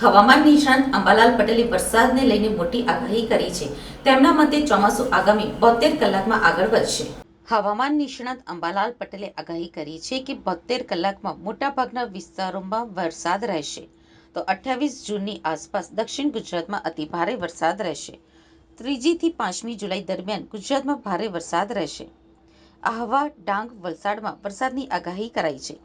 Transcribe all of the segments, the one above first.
હવામાન નિષ્ણાંત અંબાલાલ પટેલે વરસાદને લઈને મોટી આગાહી કરી છે. તેમના મતે ચોમાસું આગામી બોતેર કલાકમાં આગળ વધશે. હવામાન નિષ્ણાંત અંબાલાલ પટેલે આગાહી કરી છે કે બોતેર કલાકમાં મોટાભાગના વિસ્તારોમાં વરસાદ રહેશે. તો અઠ્યાવીસ જૂનની આસપાસ દક્ષિણ ગુજરાતમાં અતિભારે વરસાદ રહેશે. ત્રીજીથી પાંચમી જુલાઈ દરમિયાન ગુજરાતમાં ભારે વરસાદ રહેશે. આહવા, ડાંગ, વલસાડમાં વરસાદની આગાહી કરાઈ છે.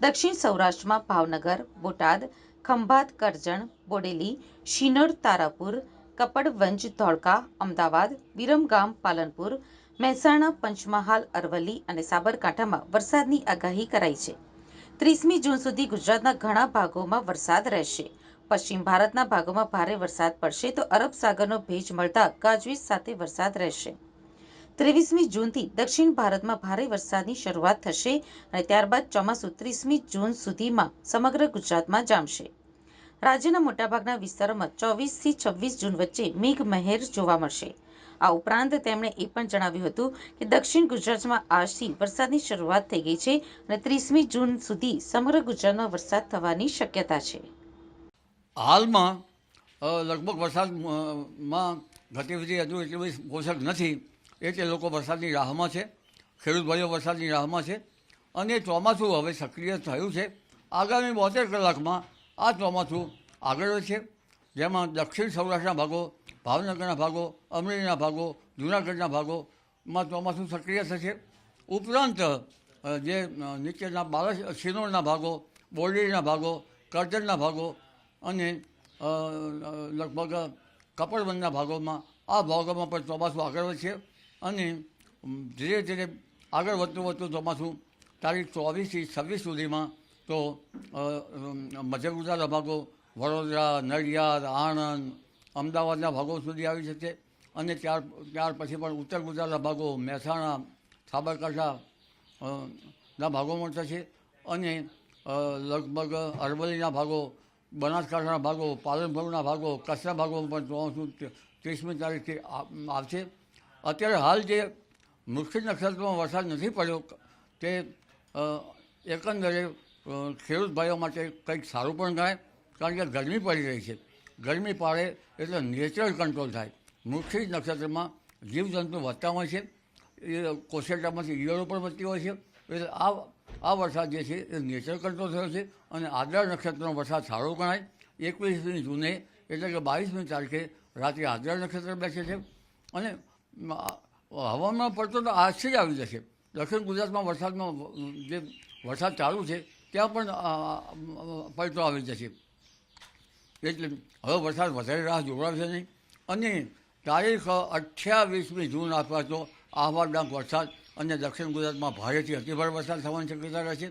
દક્ષિણ સૌરાષ્ટ્રમાં ભાવનગર, બોટાદ ખંભાત કરજણ, બોડેલી, શિનોર, તારાપુર, કપડવંજ, ધોળકા, અમદાવાદ, વિરમગામ, પાલનપુર, મહેસાણા, પંચમહાલ, અરવલ્લી અને સાબરકાંઠામાં વરસાદની આગાહી કરાઈ છે. ત્રીસમી જૂન સુધી ગુજરાતના ઘણા ભાગોમાં વરસાદ રહેશે. પશ્ચિમ ભારતના ભાગોમાં ભારે વરસાદ પડશે તો અરબ સાગરનો ભેજ મળતા ગાજવીજ સાથે વરસાદ રહેશે. ત્રેવીસમી જૂનથી દક્ષિણ ભારતમાં ભારે વરસાદની શરૂઆત થશે અને ત્યારબાદ ચોમાસું ત્રીસમી જૂન સુધીમાં સમગ્ર ગુજરાતમાં જામશે. રાજ્યના મોટાભાગના વિસ્તારોમાં ચોવીસથી છવ્વીસ જૂન વચ્ચે મેઘમહેર જોવા મળશે. આ ઉપરાંત તેમણે એ પણ જણાવ્યું હતું કે દક્ષિણ ગુજરાતમાં આજથી વરસાદની શરૂઆત થઈ ગઈ છે અને ત્રીસમી જૂન સુધી સમગ્ર ગુજરાતમાં વરસાદ થવાની શક્યતા છે. હાલમાં લગભગ વરસાદમાં ગતિવિધિ હજુ એટલી બધી પોષક નથી એટલે લોકો વરસાદની રાહમાં છે, ખેડૂત ભાઈઓ વરસાદની રાહમાં છે અને ચોમાસું હવે સક્રિય થયું છે. આગામી બોતેર કલાકમાં આ ચોમાસું આગળ વધશે જેમાં દક્ષિણ સૌરાષ્ટ્રના ભાગો, ભાવનગરના ભાગો, અમરેલીના ભાગો, જૂનાગઢના ભાગોમાં ચોમાસું સક્રિય થશે. ઉપરાંત જે નીચેના બારસ, શિનોરના ભાગો, બોરડીના ભાગો, કરજણના ભાગો અને લગભગ કપડબંધના ભાગોમાં આ ભાગોમાં પણ ચોમાસું આગળ વધશે અને ધીરે ધીરે આગળ વધતું વધતું ચોમાસું તારીખ ચોવીસથી છવ્વીસ સુધીમાં તો મધ્ય ગુજરાતના ભાગો વડોદરા, નડિયાદ, આણંદ, અમદાવાદના ભાગો સુધી આવી શકે. અને ત્યાર ત્યાર પછી પણ ઉત્તર ગુજરાતના ભાગો મહેસાણા, સાબરકાંઠા ના ભાગોમાં થશે. અને લગભગ અરવલ્લીના ભાગો, બનાસકાંઠાના ભાગો પાલનપુરના ભાગો, કચ્છના ભાગોમાં પણ ચોમાસું ત્રીસમી તારીખથી આવશે. અત્યારે હાલ જે મુખ્ય નક્ષત્રમાં વરસાદ નથી પડ્યો, તે એકંદરે ખેડૂત ભાઈઓ માટે કંઈક સારું પણ થાય, કારણ કે ગરમી પડી રહી છે. ગરમી પાડે એટલે નેચરલ કંટ્રોલ થાય. મુખ્ય નક્ષત્રમાં જીવજંતુ વધતા હોય છે, એ કોશેટામાંથી ઈયળો પણ વધતી હોય છે. એટલે આ આ વરસાદ જે છે એ નેચરલ કંટ્રોલ થયો છે અને આદ્રા નક્ષત્રનો વરસાદ સારો ગણાય. એકવીસમી જૂને એટલે કે બાવીસમી તારીખે રાત્રે આદ્રા નક્ષત્ર બેસે છે. અને હવામાન પડતો તો આજથી જ આવી જશે. દક્ષિણ ગુજરાતમાં વરસાદમાં જે વરસાદ ચાલુ છે ત્યાં પણ પલટો આવી જશે એટલે હવે વરસાદ વધારે રાહ જોવડાવશે નહીં. અને તારીખ અઠ્યાવીસમી જૂન આસપાસ તો આહવાડાંક વરસાદ અને દક્ષિણ ગુજરાતમાં ભારેથી અતિભાર વરસાદ થવાની શક્યતા રહેશે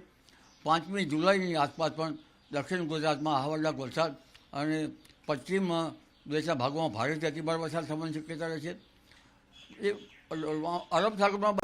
પાંચમી જુલાઈની આસપાસ પણ દક્ષિણ ગુજરાતમાં આહવાડાંક વરસાદ અને પશ્ચિમ દેશના ભાગોમાં ભારેથી અતિભાર વરસાદ થવાની શક્યતા રહેશે એ અરબ સાગરમાં